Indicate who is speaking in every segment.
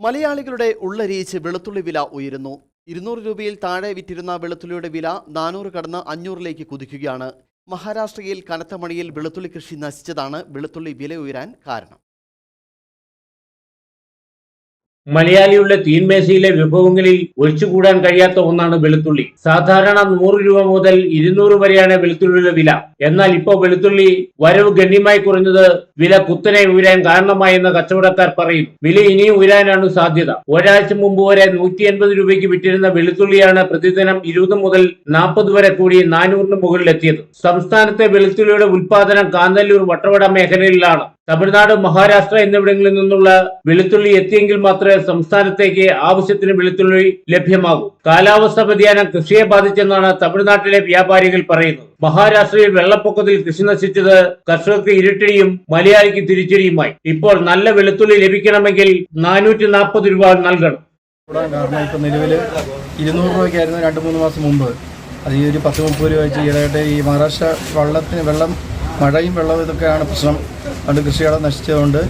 Speaker 1: മലയാളികളുടെ ഉള്ളരിയിച്ച് വെളുത്തുള്ളി വില ഉയരുന്നു. ഇരുന്നൂറ് രൂപയിൽ താഴെ വിറ്റിരുന്ന വെളുത്തുള്ളിയുടെ വില നാനൂറ് കടന്ന് അഞ്ഞൂറിലേക്ക് കുതിക്കുകയാണ്. മഹാരാഷ്ട്രയിൽ കനത്ത മഴയിൽ വെളുത്തുള്ളി കൃഷി നശിച്ചതാണ് വെളുത്തുള്ളി വില ഉയരാൻ കാരണം.
Speaker 2: മലയാളിയുടെ തീൻമേശയിലെ വിഭവങ്ങളിൽ ഒഴിച്ചുകൂടാൻ കഴിയാത്ത ഒന്നാണ് വെളുത്തുള്ളി. സാധാരണ നൂറ് രൂപ മുതൽ ഇരുന്നൂറ് വരെയാണ് വെളുത്തുള്ളിയുടെ വില. എന്നാൽ ഇപ്പോൾ വെളുത്തുള്ളി വരവ് ഗണ്യമായി കുറഞ്ഞത് വില കുത്തനെ ഉയരാൻ കാരണമായെന്ന് കച്ചവടക്കാർ പറയുന്നു. വില ഇനിയും ഉയരാനാണ് സാധ്യത. ഒരാഴ്ച മുമ്പ് വരെ നൂറ്റി എൺപത് രൂപയ്ക്ക് വിറ്റിരുന്ന വെളുത്തുള്ളിയാണ് പ്രതിദിനം ഇരുപത് മുതൽ നാൽപ്പത് വരെ കൂടി നാനൂറിന് മുകളിലെത്തിയത്. സംസ്ഥാനത്തെ വെളുത്തുള്ളിയുടെ ഉൽപാദനം കാന്തല്ലൂർ വട്ടവട മേഖലയിലാണ്. തമിഴ്നാട് മഹാരാഷ്ട്ര എന്നിവിടങ്ങളിൽ നിന്നുള്ള വെളുത്തുള്ളി എത്തിയെങ്കിൽ മാത്രമേ സംസ്ഥാനത്തേക്ക് ആവശ്യത്തിന് വെളുത്തുള്ളി ലഭ്യമാകൂ. കാലാവസ്ഥ വ്യതിയാനം കൃഷിയെ ബാധിച്ചെന്നാണ് തമിഴ്നാട്ടിലെ വ്യാപാരികൾ പറയുന്നത്. മഹാരാഷ്ട്രയിൽ വെള്ളപ്പൊക്കത്തിൽ കൃഷി നശിച്ചത് കർഷകർക്ക് ഇരുട്ടിടിയും മലയാളിക്ക് തിരിച്ചടിയുമായി. ഇപ്പോൾ നല്ല വെളുത്തുള്ളി ലഭിക്കണമെങ്കിൽ നാനൂറ്റി നാൽപ്പത് രൂപ നൽകണം.
Speaker 3: കാരണം ഇപ്പം നിലവിൽ ഇരുന്നൂറ് രൂപയ്ക്കായിരുന്നു രണ്ട് മൂന്ന് മാസം മുമ്പ്. അത് ഈ ഒരു പത്ത് മുപ്പത് രൂപ വെച്ച് ഈ മഹാരാഷ്ട്ര വെള്ളത്തിന് വെള്ളം മഴയും വെള്ളവും ഇതൊക്കെയാണ് പ്രശ്നം. അതുകൊണ്ട് കൃഷികളെ നശിച്ചതുകൊണ്ട്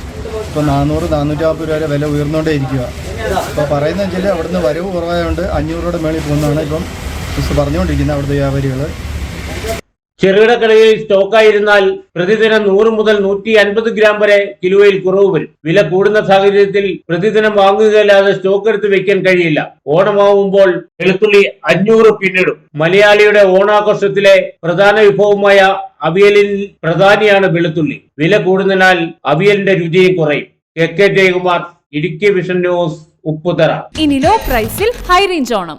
Speaker 3: ഇപ്പോൾ നാനൂറ് നാനൂറ്റി നാൽപ്പത് രൂപ വരെ വില ഉയർന്നുകൊണ്ടേ ഇരിക്കുക അപ്പോൾ പറയുന്നത് വെച്ചാൽ അവിടുന്ന് വരവ് കുറവായതുകൊണ്ട് അഞ്ഞൂറ് രൂപയുടെ മേളിൽ പോകുന്നതാണ് ഇപ്പം പറഞ്ഞുകൊണ്ടിരിക്കുന്നത് അവിടുത്തെ വ്യാപാരികൾ
Speaker 2: ചെറുകിട കടയിൽ സ്റ്റോക്കായിരുന്നാൽ പ്രതിദിനം നൂറ് മുതൽ നൂറ്റി അൻപത് ഗ്രാം വരെ കിലോയിൽ കുറവ് വരും. വില കൂടുന്ന സാഹചര്യത്തിൽ പ്രതിദിനം വാങ്ങുകയല്ലാതെ സ്റ്റോക്ക് എടുത്ത് വെക്കാൻ കഴിയില്ല. ഓണമാവുമ്പോൾ വെളുത്തുള്ളി അഞ്ഞൂറ് പിന്നിടും. മലയാളിയുടെ ഓണാഘോഷത്തിലെ പ്രധാന വിഭവമായ അവിയലിൽ പ്രധാനിയാണ് വെളുത്തുള്ളി. വില കൂടുന്നതിനാൽ അവിയലിന്റെ രുചിയും കുറയും. K K Jayakumar Idukki vision news Upputhara.
Speaker 4: ഇനി ലോ പ്രൈസിൽ ഹൈ റേഞ്ച് ഓണം.